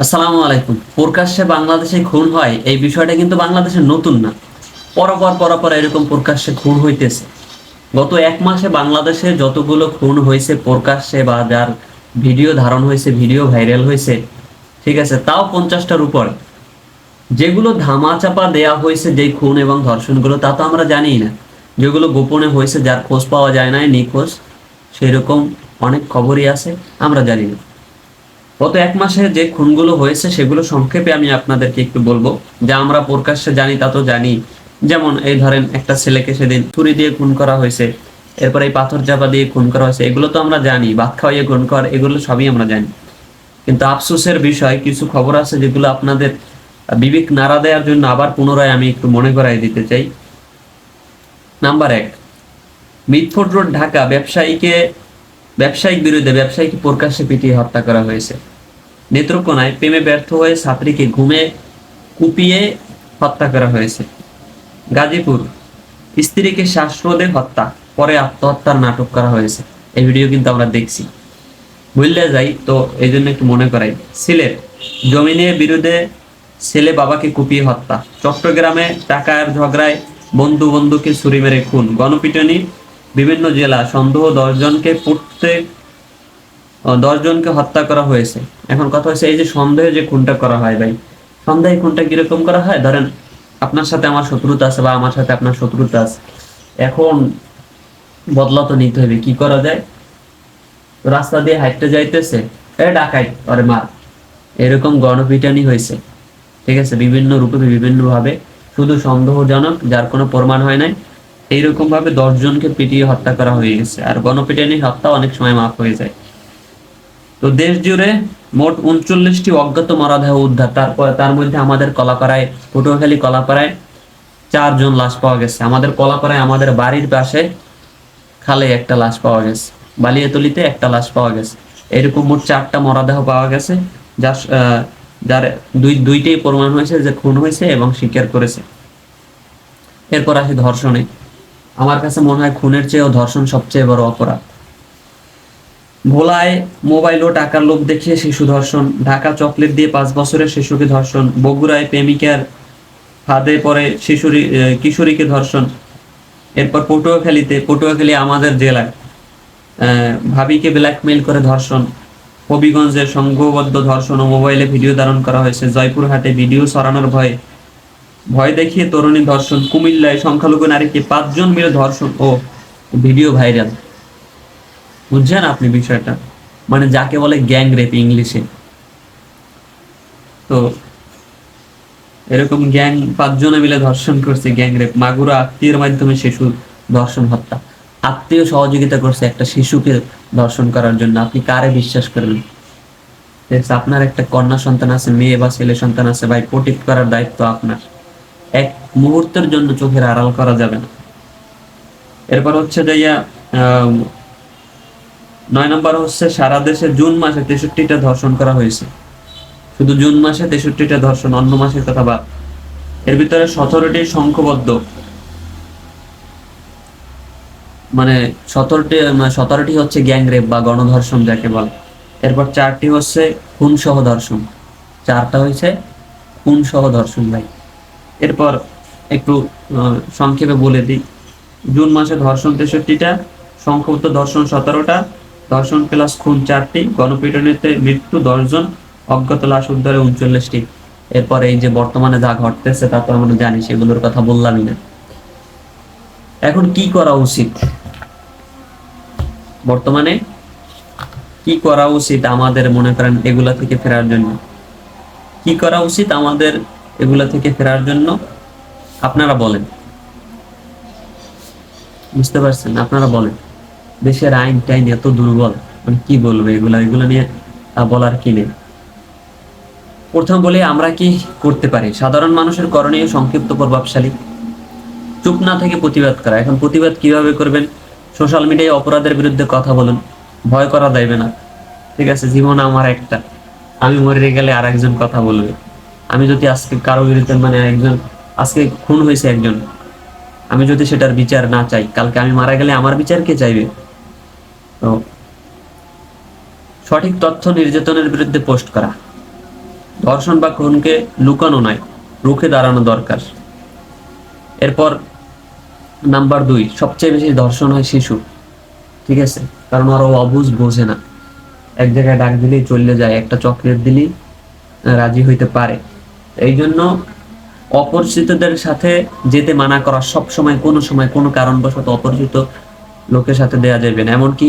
আসসালামু আলাইকুম। প্রকাশ্যে বাংলাদেশে খুন হয়, এই বিষয়টা কিন্তু বাংলাদেশে নতুন না। পরপর পরপর এরকম প্রকাশ্যে খুন হইতেছে। গত এক মাসে বাংলাদেশে যতগুলো খুন হয়েছে প্রকাশ্যে বা যার ভিডিও ধারণ হয়েছে, ভিডিও ভাইরাল হয়েছে, ঠিক আছে, তাও পঞ্চাশটার উপর। যেগুলো ধামাচাপা দেয়া হয়েছে যেই খুন এবং ধর্ষণগুলো, তা তো আমরা জানিই না। যেগুলো গোপনে হয়েছে, যার খোঁজ পাওয়া যায় না নিখোঁজ, সেরকম অনেক খবরই আছে, আমরা জানি না। গত এক মাসে যে খুনগুলো হয়েছে সেগুলো সংক্ষেপে আমি আপনাদেরকে একটু বলব। যা আমরা প্রকাশ্যে জানি, তা তো জানি। যেমন এই ধরেন একটা ছেলেকে সেদিন ছুরি দিয়ে খুন করা হয়েছে, এরপর এই পাথর চাপা দিয়ে খুন করা হয়েছে, এগুলো তো আমরা জানি, ভাত খাওয়াইয়ে খুন কর, এগুলো সবই আমরা জানি। কিন্তু আফসোসের বিষয়, কিছু খবর আছে যেগুলো আপনাদের বিবেক নাড়া দেওয়ার জন্য আবার পুনরায় আমি একটু মনে করাই দিতে চাই। নাম্বার এক, মিটফোর্ড রোড, ঢাকা, ব্যবসায়ীকে, ব্যবসায়িক বিরুদ্ধে, ব্যবসায়ীকে প্রকাশ্যে পিটিয়ে হত্যা করা হয়েছে। নেত্রকোনায় প্রেমে ব্যর্থ হয়ে ছাত্রীকে ঘুমে কুপিয়ে হত্যা করা হয়েছে। গাজীপুর স্ত্রীকে শ্বাসরোধে হত্যা, পরে আত্মহত্যার নাটক করা হয়েছে। এই ভিডিও কিন্তু আমরা দেখছি। বুঝলে যাই তো এই জন্য একটু মনে করাই। সিলেট জমিনের বিরুদ্ধে ছেলে বাবাকে কুপিয়ে হত্যা। চট্টগ্রামে টাকার ঝগড়ায় বন্ধু বন্ধুকে ছুরি মেরে খুন। গণপিটনি বিভিন্ন জেলা, সন্দেহ দশজনকে প্রত্যেক দশ জনকে হত্যা করা হয়েছে। এখন কথা হচ্ছে, এই যে সন্দেহে যে খুনটা করা হয় ভাই, সন্দেহে খুনটা কীরকম করা হয়? ধরেন, আপনার সাথে আমার শত্রুতা আছে বা আমার সাথে আপনার শত্রুতা আছে। এখন বদলা তো নিতে হবে, কি করা যায়? রাস্তা দিয়ে হাঁটতে যাইতেছে, এ ডাকাই আরে মার। এরকম গণপিটানি হয়েছে, ঠিক আছে? বিভিন্ন রূপে বিভিন্ন ভাবে শুধু সন্দেহজনক, যার কোনো প্রমাণ হয় নাই। এইরকম ভাবে দশ জনকে পিটিয়ে হত্যা করা হয়ে গেছে। আর গণপিটানি, হত্যা অনেক সময় মাফ হয়ে যায়। তো দেশ জুড়ে মোট উনচল্লিশটি অজ্ঞাত মরদেহ উদ্ধার। তারপর তার মধ্যে আমাদের কলাপাড়ায়, পটুয়াখালী কলাপাড়ায় চারজন লাশ পাওয়া গেছে। আমাদের কলাপাড়ায় আমাদের বাড়ির পাশে খালে একটা লাশ পাওয়া গেছে। বালিয়াতলিতে একটা লাশ পাওয়া গেছে। এরকম মোট চারটা মরদেহ পাওয়া গেছে, যার যার দুই, দুইটাই প্রমাণ হয়েছে যে খুন হয়েছে এবং স্বীকার করেছে। এরপর আসি ধর্ষণে। আমার কাছে মনে হয় খুনের চেয়েও ধর্ষণ সবচেয়ে বড় অপরাধ। ভোলায় মোবাইল ও টাকার লোভ দেখিয়ে শিশু ধর্ষণ। ঢাকা চকলেট দিয়ে পাঁচ বছরের শিশুকে ধর্ষণ। বগুড়ায় প্রেমিকার ফাঁদে পরে শিশুরি কিশোরীকে ধর্ষণ। এরপর পটুয়াখালীতে, পটুয়াখালী আমাদের জেলায় ভাবিকে ব্ল্যাকমেইল করে ধর্ষণ। হবিগঞ্জে সংঘবদ্ধ ধর্ষণ ও মোবাইলে ভিডিও ধারণ করা হয়েছে। জয়পুরহাটে ভিডিও সরানোর ভয়ে, ভয় দেখিয়ে তরুণী ধর্ষণ। কুমিল্লায় সংখ্যালঘু নারীকে পাঁচজন মিলে ধর্ষণ ও ভিডিও ভাইরাল। বুঝছেন আপনি বিষয়টা? মানে যাকে বলে গ্যাং রেপ ইংলিশে। তো এরকম গ্যাং পাঁচজনে মিলে ধর্ষণ করছে গ্যাং রেপ মাগুরা আত্মীয়ের মাধ্যমে শিশু ধর্ষণ হত্যা। আত্মীয় সহযোগিতা করছে একটা শিশুকে ধর্ষণ করার জন্য। আপনি কারে বিশ্বাস করবেন? ঠিক আপনার একটা কন্যা সন্তান আছে মেয়ে বা ছেলে সন্তান আছে ভাই প্রোটেক্ট করার দায়িত্ব আপনার। এক মুহূর্তের জন্য চোখের আড়াল করা যাবে না। এরপর হচ্ছে যে ইয়া, আহ, নয় নম্বর হচ্ছে সারা দেশে জুন মাসে তেষট্টিটা ধর্ষণ করা হয়েছে। শুধু জুন মাসে তেষট্টিটা ধর্ষণ, অন্য মাসের কথা বাদ। এর ভিতরে সতেরোটি সংখ্যবদ্ধ মানে সতেরোটি মানে সতেরোটি হচ্ছে গ্যাং রেপ বা গণধর্ষণ যাকে বলে। এরপর চারটি হচ্ছে খুন সহ ধর্ষণ। চারটা হয়েছে খুন সহ ধর্ষণ ভাই। এরপর একটু সংক্ষেপে বলে দিই। জুন মাসে ধর্ষণ তেষট্টিটা সংক্ষিপ্ত ধর্ষণ সতেরোটা ধর্ষণ প্লাস খুন চারটি গণপিটনীতে মৃত্যু দশজন, অজ্ঞাত লাশ উদ্ধারে উনচল্লিশটি। এরপরে এই যে বর্তমানে যা ঘটতেছে, তা তো আমরা জানি, সেগুলোর কথা বললামই না। এখন কি করা উচিত? বর্তমানে কি করা উচিত আমাদের মনে করেন এগুলা থেকে ফেরার জন্য? কি করা উচিত আমাদের এগুলা থেকে ফেরার জন্য? আপনারা বলেন। বুঝতে পারছেন? আপনারা বলেন। দেশের আইন টাইন এত দুর্বল মানে কি বলব এগুলা? এগুলো নিয়ে বলার কি নেই? প্রথম বলি আমরা কি করতে পারি? সাধারণ মানুষের করণীয় সংক্ষিপ্ত প্রভাবশালী। চুপ না থেকে প্রতিবাদ করা। এখন প্রতিবাদ কীভাবে করবেন? সোশ্যাল মিডিয়ায় অপরাধের বিরুদ্ধে কথা বলুন। ভয় করা যাইবে না। ঠিক আছে, জীবন আমার একটা। আমি মরে গেলে আর একজন কথা বলবে। আমি যদি আজকে কারও বিরুদ্ধে মানে একজন, আজকে খুন হয়েছে একজন, আমি যদি সেটার বিচার না চাই, কালকে আমি মারা গেলে আমার বিচার কে চাইবে? সঠিক তথ্য নির্যাতনের বিরুদ্ধে পোস্ট করা। ধর্ষণ বা খুনকে লুকানো নয়, রুখে দাঁড়ানো দরকার। এরপর নাম্বার দুই, সবচেয়ে বেশি ধর্ষণ হয় শিশু। ঠিক আছে? কারণ ওরা অবুঝ বোঝে না। এক জায়গায় ডাক দিলেই চলে যায়, একটা চকলেট দিলেই রাজি হইতে পারে। এই জন্য অপরিচিতদের সাথে যেতে মানা করা সব সময় কোনো সময় কোনো কারণবশত অপরিচিত লোকের সাথে দেয়া যাবে না। এমনকি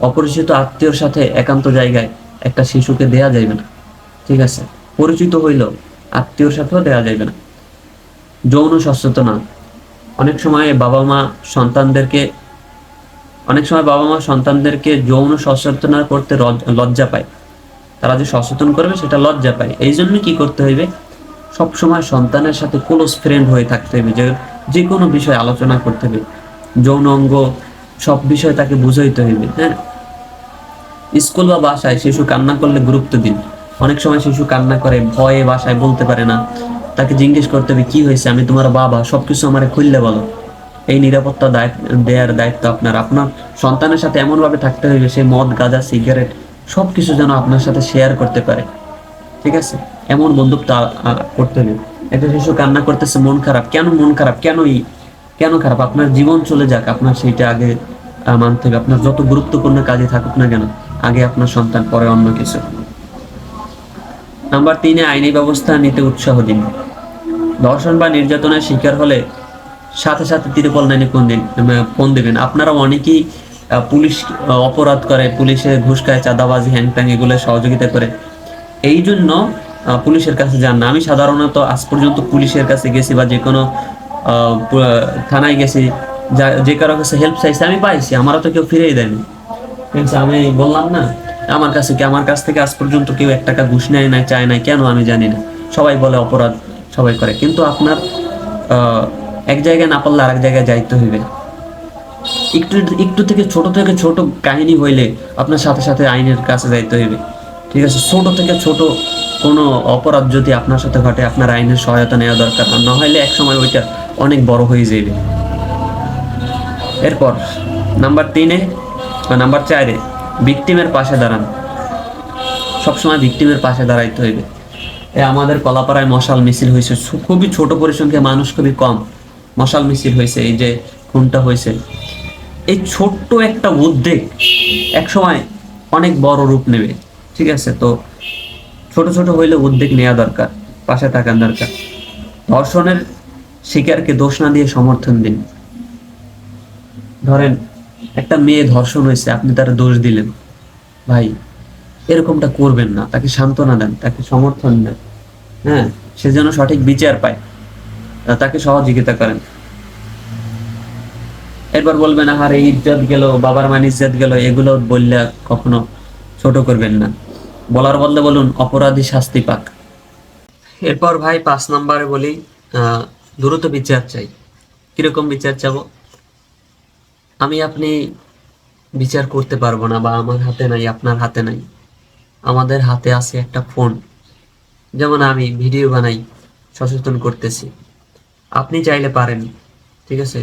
অপরিচিত আত্মীয়র সাথে একান্ত জায়গায় একটা শিশুকে দেয়া যাবে না। ঠিক আছে? পরিচিত হইলেও আত্মীয়র সাথেও দেয়া যাবে না। যৌন সচেতনা। অনেক সময় বাবা মা সন্তানদেরকে, অনেক সময় বাবা মা সন্তানদেরকে যৌন সচেতনা করতে লজ্জা পায়। তারা যে সচেতন করবে, সেটা লজ্জা পায়। এই জন্য কি করতে হইবে? সব সময় সন্তানের সাথে ক্লোজ ফ্রেন্ড হয়ে থাকতে হবে যে যে কোনো বিষয় আলোচনা করতে হবে যৌন অঙ্গ, সব বিষয় তাকে বুঝাইতে হইবে। হ্যাঁ? স্কুল বা বাসায় শিশু কান্না করলে গুরুত্ব দিন। অনেক সময় শিশু কান্না করে, ভয়ে বাসায় বলতে পারে না। তাকে জিজ্ঞেস করতে হবে, কি হয়েছে? আমি তোমার বাবা, সবকিছু আমারে খুললে বলো। এই নিরাপত্তা দেওয়ার দায়িত্ব আপনার। আপনার সন্তানের সাথে এমন ভাবে থাকতে হইবে সে মদ, গাঁজা, সিগারেট, সবকিছু যেন আপনার সাথে শেয়ার করতে পারে। ঠিক আছে? এমন বন্ধুত্ব করতে হবে একটা শিশু কান্না করতেছে, মন খারাপ। কেন মন খারাপ? কেন ই কেন খারাপ? আপনার জীবন চলে যাক। আপনার সেইটা আগে মানতে হবে। আপনার যত গুরুত্বপূর্ণ কাজে থাকুক না কেন। আগে আপনার সন্তান, পরে অন্য কিছু। নাম্বার তিনে, আইনি ব্যবস্থা নিতে উৎসাহ দিন। ধর্ষণ বা নির্যাতনের শিকার হলে সাথে সাথে তিরুপল নাইনে ফোন দিন ফোন দেবেন। আপনারা অনেকেই পুলিশ অপরাধ করে পুলিশে ঘুষ খায় চাঁদাবাজি হ্যাং ট্যাং এগুলো সহযোগিতা করে। এই জন্য পুলিশের কাছে যান না। আমি সাধারণত আজ পর্যন্ত পুলিশের কাছে গেছি বা যে কোনো থানায় গেছি। যা- কারও কাছে হেল্প চাইছে, আমি পাইছি। আমারও তো কেউ ফিরেই দেয়নি। আমি বললাম না, আমার কাছে কি, আমার কাছ থেকে আজ পর্যন্ত কেউ এক টাকা ঘুষ নেয় নাই চায় নাই কেন আমি জানি না। সবাই বলে অপরাধ সবাই করে, কিন্তু আপনার এক জায়গায় না পারলে আরেক জায়গায় যাইতে হইবে। একটু একটু থেকে ছোট থেকে ছোট কাহিনী হইলে আপনার সাথে সাথে আইনের কাছে যাইতে হইবে। ঠিক আছে, ছোট থেকে ছোট কোনো অপরাধ যদি আপনার সাথে ঘটে, আপনার আইনের সহায়তা নেওয়া দরকার না হলে এক সময় ওইটা অনেক বড় হয়ে যাবে এরপর, নাম্বার তিনে বা নাম্বার চারে ভিকটিমের পাশে দাঁড়ান। সবসময় ভিকটিমের পাশে দাঁড়াইতে হইবে। এ আমাদের কলাপাড়ায় মশাল মিছিল হয়েছে খুবই ছোট পরিসংখ্যা মানুষ খুবই কম মশাল মিছিল হয়েছে এই যে খুনটা হয়েছে এই ছোট্ট একটা উদ্যোগ একসময় অনেক বড় রূপ নেবে, ঠিক আছে? তো ছোট ছোট হইলে উদ্বেগ নেওয়া দরকার, পাশে থাকার দরকার। ধর্ষণের শিকারকে দোষ না দিয়ে সমর্থন দিন। ধরেন একটা মেয়ে ধর্ষণ হয়েছে, আপনি তার দোষ দিলেন। ভাই, এরকমটা করবেন না, তাকে সান্ত্বনা দেন, তাকে সমর্থন দেন হ্যাঁ? সে যেন সঠিক বিচার পায় তাকে সহযোগিতা করেন। এরপর বলবেন, আহার এই ইজ্জত গেল, বাবার মান ইজ্জত গেল, এগুলো বললে কখনো ছোট করবেন না। বলার বদলে বলুন, অপরাধী শাস্তি পাক। এরপর ভাই, পাঁচ নম্বরে বলি দ্রুত বিচার চাই। কীরকম বিচার চাবো? আমি আপনি বিচার করতে পারব না বা আমার হাতে নাই, আপনার হাতে নাই। আমাদের হাতে আছে একটা ফোন। যেমন আমি ভিডিও বানাই, সচেতন করতেছি। আপনি চাইলে পারেন, ঠিক আছে?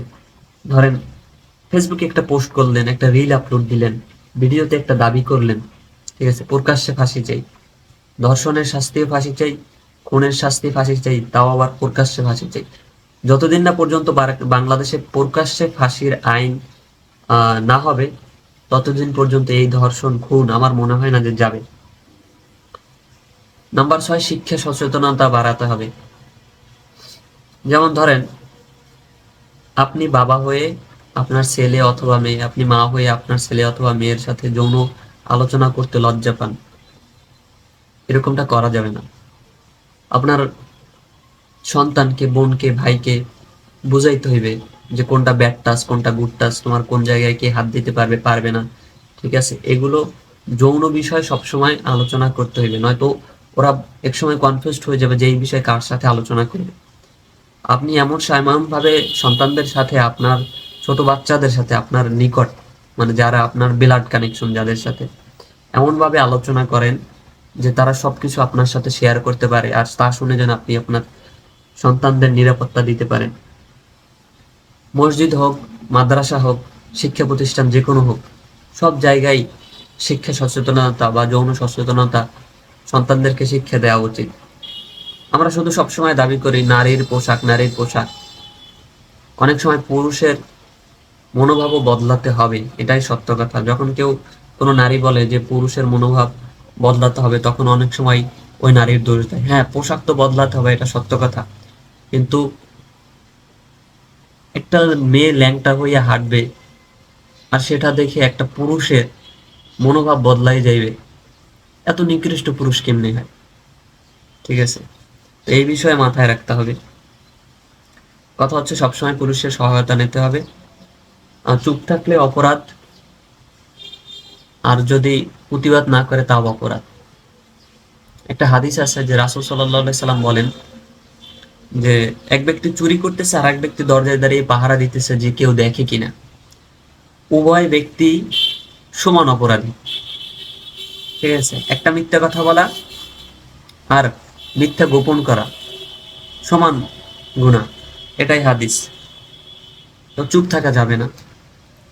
ধরেন ফেসবুকে একটা পোস্ট করলেন, একটা রিল আপলোড দিলেন, ভিডিওতে একটা দাবি করলেন, ঠিক আছে? প্রকাশ্যে ফাঁসি চাই, ধর্ষণের শাস্তিও ফাঁসি চাই, খুনের শাস্তি ফাঁসি চাই, তাও আবার প্রকাশ্যে ফাঁসি চাই। যতদিন না পর্যন্ত বাংলাদেশে প্রকাশ্যে ফাঁসির আইন না হবে, ততদিন পর্যন্ত এই ধর্ষণ খুন আমার মনে হয় না যে যাবে। নাম্বার ছয়, শিক্ষা সচেতনতা বাড়াতে হবে। যেমন ধরেন, আপনি বাবা হয়ে আপনার ছেলে অথবা মেয়ে, আপনি মা হয়ে আপনার ছেলে অথবা মেয়ের সাথে যৌন আলোচনা করতে লজ্জা পান। এরকমটা করা যাবে না। আপনার সন্তানকে, বোনকে, ভাইকে বুঝাইতে হইবে। যে কোনটা ব্যাড টাচ কোনটা গুড টাচ তোমার কোন জায়গায় কে হাত দিতে পারবে পারবে না। ঠিক আছে? এগুলো যৌন বিষয় সবসময় আলোচনা করতে হইবে। নয়তো ওরা একসময় কনফিউজড হয়ে যাবে যে এই বিষয়ে কার সাথে আলোচনা করবে। আপনি এমন ভাবে সন্তানদের সাথে, আপনার ছোট বাচ্চাদের সাথে, আপনার নিকট মানে যারা আপনার ব্লাড কানেকশন যাদের সাথে এমন ভাবে আলোচনা করেন যে তারা সবকিছু আপনার সাথে শেয়ার করতে পারে, আর তা শুনে যেন আপনি আপনার সন্তানদের নিরাপত্তা দিতে পারেন। মসজিদ হোক, মাদ্রাসা হোক, শিক্ষা প্রতিষ্ঠান যে কোনো হোক, সব জায়গায় শিক্ষা সচেতনতা বা যৌন সচেতনতা সন্তানদেরকে শিক্ষা দেওয়া উচিত। আমরা শুধু সবসময় দাবি করি, নারীর পোশাক নারীর পোশাক। অনেক সময় পুরুষের মনোভাবও বদলাতে হবে, এটাই সত্য কথা। যখন কেউ কোনো নারী বলে যে পুরুষের মনোভাব বদলাতে হবে, তখন অনেক সময় ওই নারীর দোষ দেয়। হ্যাঁ পোশাক তো বদলাতে হবে, এটা সত্য কথা। কিন্তু একটা মেয়ে ল্যাংটা হইয়া হাঁটবে আর সেটা দেখে একটা পুরুষের মনোভাব বদলাই যাইবে। এত নিকৃষ্ট পুরুষ কেমনি হয়? ঠিক আছে? এই বিষয়ে মাথায় রাখতে হবে। কথা হচ্ছে সবসময় পুরুষের সহায়তা নিতে হবে। আর চুপ থাকলে অপরাধ। আর যদি প্রতিবাদ না করে তাও অপরাধ। একটা হাদিস আছে যে রাসুল সাল্লাহ সাল্লাম বলেন যে এক ব্যক্তি চুরি করতেছে আর এক ব্যক্তি দরজায় দাঁড়িয়ে পাহারা দিতেছে যে কেউ দেখে কিনা। উভয় ব্যক্তি সমান অপরাধী। ঠিক আছে? একটা মিথ্যা কথা বলা আর মিথ্যা গোপন করা সমান গুণা। এটাই হাদিস। তো চুপ থাকা যাবে না।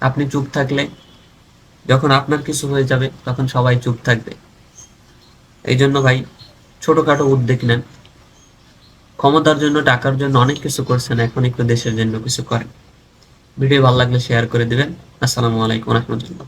আপনি চুপ থাকলে, যখন আপনার কিছু হয়ে যাবে, তখন সবাই চুপ থাকবে। এই জন্য ভাই, ছোটখাটো উদ্যোগ নেন। ক্ষমতার জন্য, টাকার জন্য অনেক কিছু করছেন, এখন একটু দেশের জন্য কিছু করেন। ভিডিও ভালো লাগলে শেয়ার করে দিবেন। আসসালামু আলাইকুম রহমতুল্লাহ।